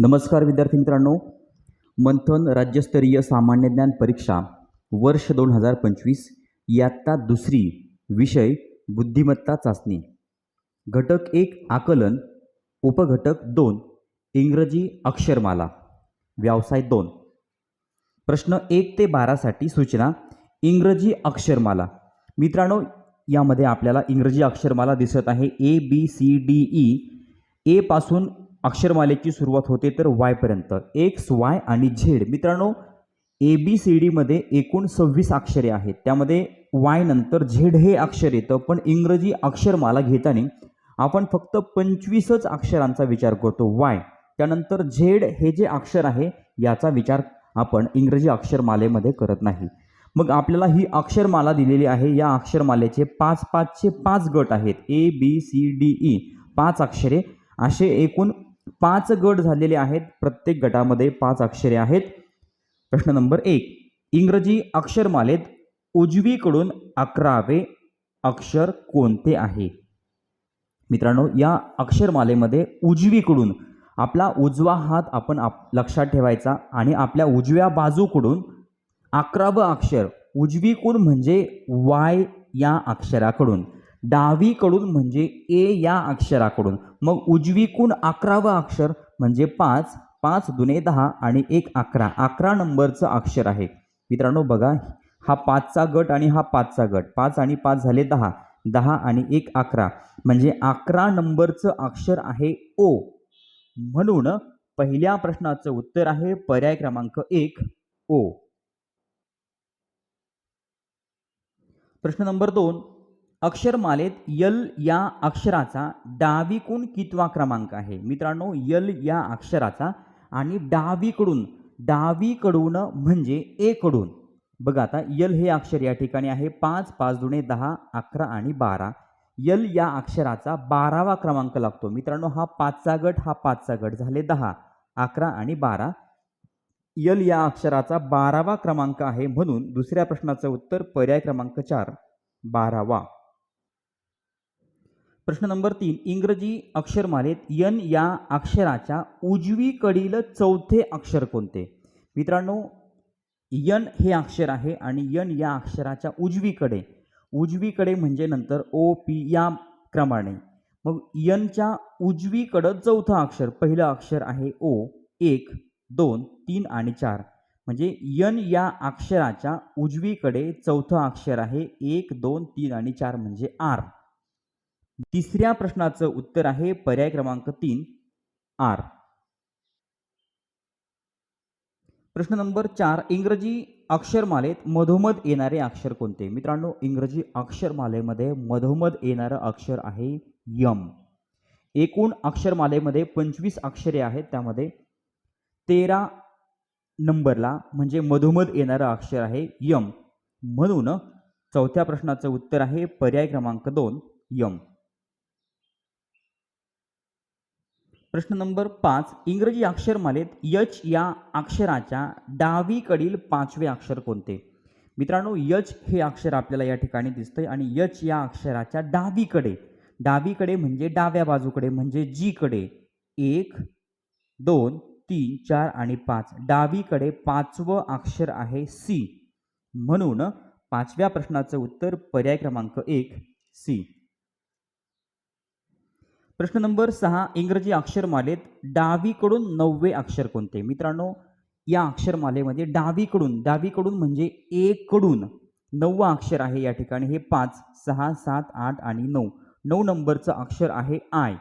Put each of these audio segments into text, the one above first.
नमस्कार विद्यार्थी मित्रांनो. मंथन राज्यस्तरीय सामान्य ज्ञान परीक्षा वर्ष दोन हजार पंचवीस इयत्ता दुसरी विषय बुद्धिमत्ता चाचणी. घटक एक आकलन उपघटक दोन इंग्रजी अक्षरमाला व्यवसाय दोन. प्रश्न एक ते बारासाठी सूचना इंग्रजी अक्षरमाला. मित्रांनो यामध्ये आपल्याला इंग्रजी अक्षरमाला दिसत आहे A B C D E A पासून अक्षरमालेची सुरुवात होते तर वायपर्यंत एक्स वाय आणि झेड. मित्रांनो ए बी सी डीमध्ये एकूण सव्वीस अक्षरे आहेत. त्यामध्ये वाय नंतर झेड हे अक्षर येतं पण इंग्रजी अक्षरमाला घेताना आपण फक्त पंचवीसच अक्षरांचा विचार करतो. वाय. त्यानंतर झेड हे जे अक्षर आहे याचा विचार आपण इंग्रजी अक्षरमालेमध्ये करत नाही. मग आपल्याला ही अक्षरमाला दिलेली आहे. या अक्षरमालेचे पाच पाचचे पाच गट आहेत. A B C D E पाच अक्षरे. असे एकूण पाच गट झालेले आहेत. प्रत्येक गटामध्ये पाच अक्षरे आहेत. प्रश्न नंबर एक. इंग्रजी अक्षरमालेत उजवीकडून अकरावे अक्षर कोणते आहे? मित्रांनो या अक्षरमालेमध्ये उजवीकडून आपला उजवा हात आपण आप लक्षात ठेवायचा आणि आपल्या उजव्या बाजूकडून अकरावं अक्षर उजवीकडून म्हणजे वाय या अक्षराकडून. डावीकडून म्हणजे ए या अक्षराकडून. मग उजवीकून अकरावं अक्षर म्हणजे पाच पाच दुने दहा आणि एक अकरा. अकरा नंबरचं अक्षर आहे. मित्रांनो बघा हा पाचचा गट आणि हा पाचचा गट. पाच आणि पाच झाले दहा. दहा आणि एक अकरा. म्हणजे अकरा नंबरचं अक्षर आहे ओ. म्हणून पहिल्या प्रश्नाचं उत्तर आहे पर्याय क्रमांक एक ओ. प्रश्न नंबर दोन. अक्षरमालेत यल या अक्षराचा डावीकडून कितवा क्रमांक आहे? मित्रांनो यल या अक्षराचा आणि डावीकडून डावीकडून म्हणजे ए कडून बघा आता यल हे अक्षर या ठिकाणी आहे. पाच पाच दुणे दहा अकरा आणि बारा. यल या अक्षराचा बारावा क्रमांक लागतो. मित्रांनो हा पाचचा गट हा पाचचा गट. झाले दहा अकरा आणि बारा. यल या अक्षराचा बारावा क्रमांक आहे म्हणून दुसऱ्या प्रश्नाचं उत्तर पर्याय क्रमांक चार बारावा. प्रश्न नंबर तीन इंग्रजी अक्षरमालेत यन या अक्षराच्या उजवीकडील चौथे अक्षर कोणते? मित्रांनो यन हे अक्षर आहे आणि यन या अक्षराच्या उजवीकडे. उजवीकडे म्हणजे नंतर ओ पी या क्रमाने. मग यनच्या उजवीकडं चौथं अक्षर पहिलं अक्षर आहे ओ एक दोन तीन आणि चार. म्हणजे यन या अक्षराच्या उजवीकडे चौथं अक्षर आहे एक दोन तीन आणि चार म्हणजे आर. तिसऱ्या प्रश्नाचं उत्तर आहे पर्याय क्रमांक तीन आर. प्रश्न नंबर चार इंग्रजी अक्षरमालेत मधोमध येणारे अक्षर कोणते? मित्रांनो इंग्रजी अक्षरमालेमध्ये मधोमध येणारं अक्षर आहे यम. एकूण अक्षरमालेमध्ये पंचवीस अक्षरे आहेत त्यामध्ये तेरा नंबरला म्हणजे मधोमध येणारं अक्षर आहे यम. म्हणून चौथ्या प्रश्नाचं उत्तर आहे पर्याय क्रमांक दोन यम. प्रश्न नंबर पाच इंग्रजी अक्षरमालेत यच या अक्षराच्या डावीकडील पाचवे अक्षर कोणते? मित्रांनो यच हे अक्षर आपल्याला या ठिकाणी दिसतंय आणि यच या अक्षराच्या डावीकडे. डावीकडे म्हणजे डाव्या बाजूकडे म्हणजे जीकडे. एक दोन तीन चार आणि पाच. डावीकडे पाचवं अक्षर आहे सी. म्हणून पाचव्या प्रश्नाचं उत्तर पर्याय क्रमांक एक सी. प्रश्न नंबर सहा इंग्रजी अक्षरमालेत डावीकडून नववे अक्षर कोणते? मित्रांनो या अक्षरमालेमध्ये डावीकडून डावीकडून म्हणजे एकडून कडून नववं अक्षर आहे या ठिकाणी. हे पाच सहा सात आठ आणि नऊ. नऊ नंबरचं अक्षर आहे आय.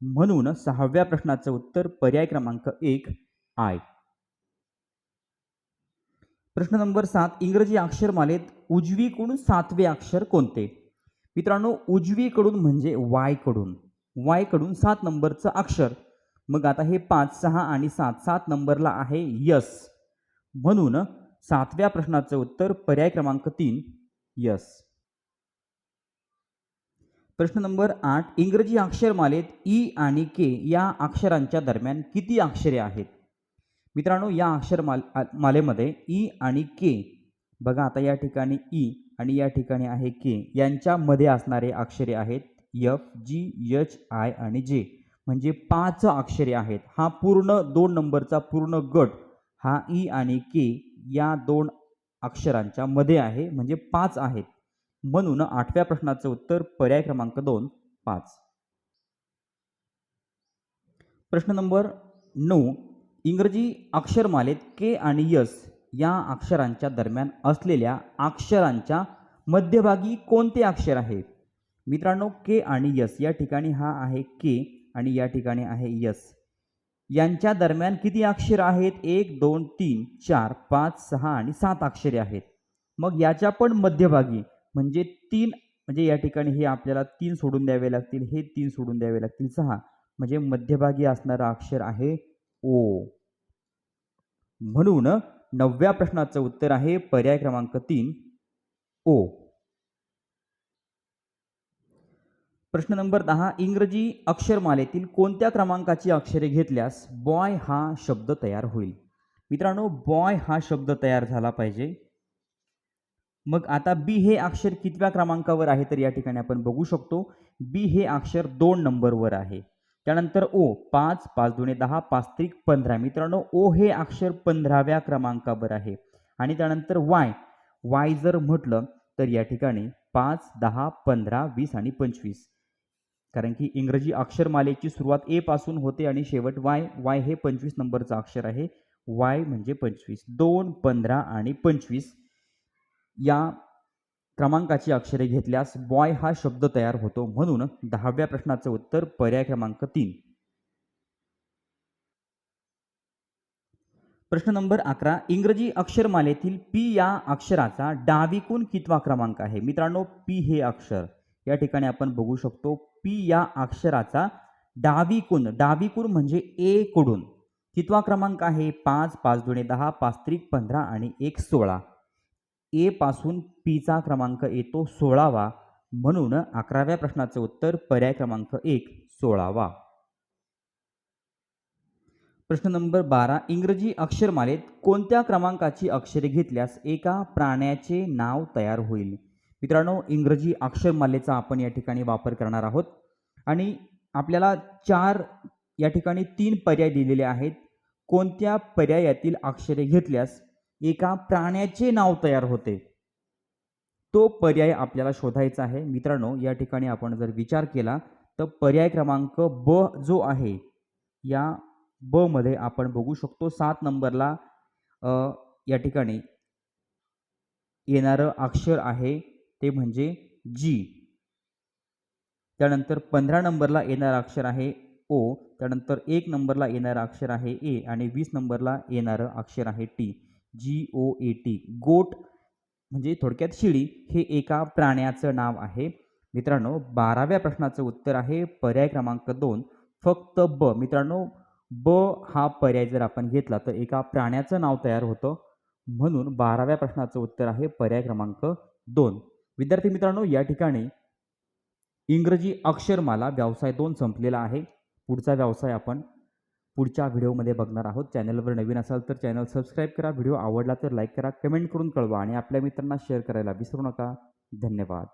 म्हणून सहाव्या प्रश्नाचं उत्तर पर्याय क्रमांक एक आय. प्रश्न नंबर सात इंग्रजी अक्षरमालेत उजवीकडून सातवे अक्षर कोणते? मित्रांनो उजवीकडून म्हणजे वाय वायकडून सात नंबरचं अक्षर. मग आता हे पाच सहा आणि सात सात नंबरला आहे यस. म्हणून सातव्या प्रश्नाचं उत्तर पर्याय क्रमांक तीन यस. प्रश्न नंबर आठ इंग्रजी अक्षरमालेत ई आणि के या अक्षरांच्या दरम्यान किती अक्षरे आहेत? मित्रांनो या अक्षरमाल मालेमध्ये ई आणि के बघा आता या ठिकाणी ई आणि या ठिकाणी आहे के यांच्यामध्ये असणारे अक्षरे आहेत एफ जी एच आय आणि जे म्हणजे पाच अक्षरे आहेत. हा पूर्ण दोन नंबरचा पूर्ण गट हा ई आणि के या दोन अक्षरांच्या मध्ये आहे. म्हणजे पाच आहेत. म्हणून आठव्या प्रश्नाचं उत्तर पर्याय क्रमांक दोन पाच. प्रश्न नंबर नऊ. इंग्रजी अक्षरमालेत के आणि यस या अक्षरांच्या दरम्यान असलेल्या अक्षरांच्या मध्यभागी कोणते अक्षर आहे? मित्रांनो के आणि यस या ठिकाणी हा आहे के आणि या ठिकाणी आहे यस. यांच्या दरम्यान किती अक्षर आहेत? एक दोन तीन चार पाच सहा आणि सात अक्षरे आहेत. मग याच्या पण मध्यभागी म्हणजे तीन म्हणजे या ठिकाणी हे आपल्याला तीन सोडून द्यावे लागतील हे तीन सोडून द्यावे लागतील सहा. म्हणजे मध्यभागी असणारं अक्षर आहे ओ. म्हणून नवव्या प्रश्नाचं उत्तर आहे पर्याय क्रमांक तीन ओ. प्रश्न नंबर दहा इंग्रजी अक्षरमालेतील कोणत्या क्रमांकाची अक्षरे घेतल्यास बॉय हा शब्द तयार होईल? मित्रांनो बॉय हा शब्द तयार झाला पाहिजे. मग आता बी हे अक्षर कितव्या क्रमांकावर आहे तर या ठिकाणी आपण बघू शकतो. बी हे अक्षर दोन नंबरवर आहे. त्यानंतर ओ पाच पाच दोन्ही दहा पाच त्रिक पंधरा. मित्रांनो ओ हे अक्षर पंधराव्या क्रमांकावर आहे. आणि त्यानंतर वाय वाय जर म्हटलं तर या ठिकाणी पाच दहा पंधरा वीस आणि पंचवीस. कारण की इंग्रजी अक्षरमालेची सुरुवात ए पासून होते आणि शेवट वाय. वाय हे पंचवीस नंबरचं अक्षर आहे. वाय म्हणजे पंचवीस. दोन पंधरा आणि पंचवीस या क्रमांकाची अक्षरे घेतल्यास बॉय हा शब्द तयार होतो. म्हणून दहाव्या प्रश्नाचं उत्तर पर्याय क्रमांक तीन. प्रश्न नंबर अकरा. इंग्रजी अक्षरमालेतील पी या अक्षराचा डावीकून कितवा क्रमांक आहे? मित्रांनो पी हे अक्षर. या ठिकाणी आपण बघू शकतो पी या अक्षराचा डावीकून डावीकून म्हणजे ए कडून. कितवा क्रमांक आहे पाच पाच दोन्ही दहा पाच त्रिक पंधरा आणि एक सोळा. ए पासून पीचा क्रमांक येतो सोळावा म्हणून अकराव्या प्रश्नाचं उत्तर पर्याय क्रमांक एक सोळावा. प्रश्न नंबर बारा इंग्रजी अक्षरमालेत कोणत्या क्रमांकाची अक्षरे घेतल्यास एका प्राण्याचे नाव तयार होईल? मित्रांनो इंग्रजी अक्षरमालेचा आपण या ठिकाणी वापर करणार आहोत. आणि आपल्याला चार या ठिकाणी तीन पर्याय दिलेले आहेत. कोणत्या पर्यायातील अक्षरे घेतल्यास एका प्राण्याचे नाव तयार होते? तो पर्याय आपल्याला शोधायचा आहे. मित्रांनो या ठिकाणी आपण जर विचार केला तर पर्याय क्रमांक ब जो आहे या ब मध्ये आपण बघू शकतो सात नंबरला या ठिकाणी येणारं अक्षर आहे. ते म्हणजे जी त्यानंतर पंधरा नंबरला येणारं अक्षर आहे ओ त्यानंतर एक नंबरला येणारं अक्षर आहे ए आणि वीस नंबरला येणारं अक्षर आहे T G O A T गोट म्हणजे थोडक्यात शिळी हे एका प्राण्याचं नाव आहे. मित्रांनो बाराव्या प्रश्नाचं उत्तर आहे पर्याय क्रमांक दोन. फक्त ब. मित्रांनो ब हा पर्याय जर आपण घेतला तर एका प्राण्याचं नाव तयार होतं. म्हणून बाराव्या प्रश्नाचं उत्तर आहे पर्याय क्रमांक दोन. विद्यार्थी मित्रांनो या ठिकाणी इंग्रजी अक्षरमाला व्यवसाय दोन संपलेला आहे. पुढचा व्यवसाय आपण पुढच्या व्हिडिओमध्ये बघणार आहोत. चॅनलवर नवीन असाल तर चॅनल सबस्क्राईब करा. व्हिडिओ आवडला तर लाईक करा कमेंट करून कळवा आणि आपल्या मित्रांना शेअर करायला विसरू नका. धन्यवाद.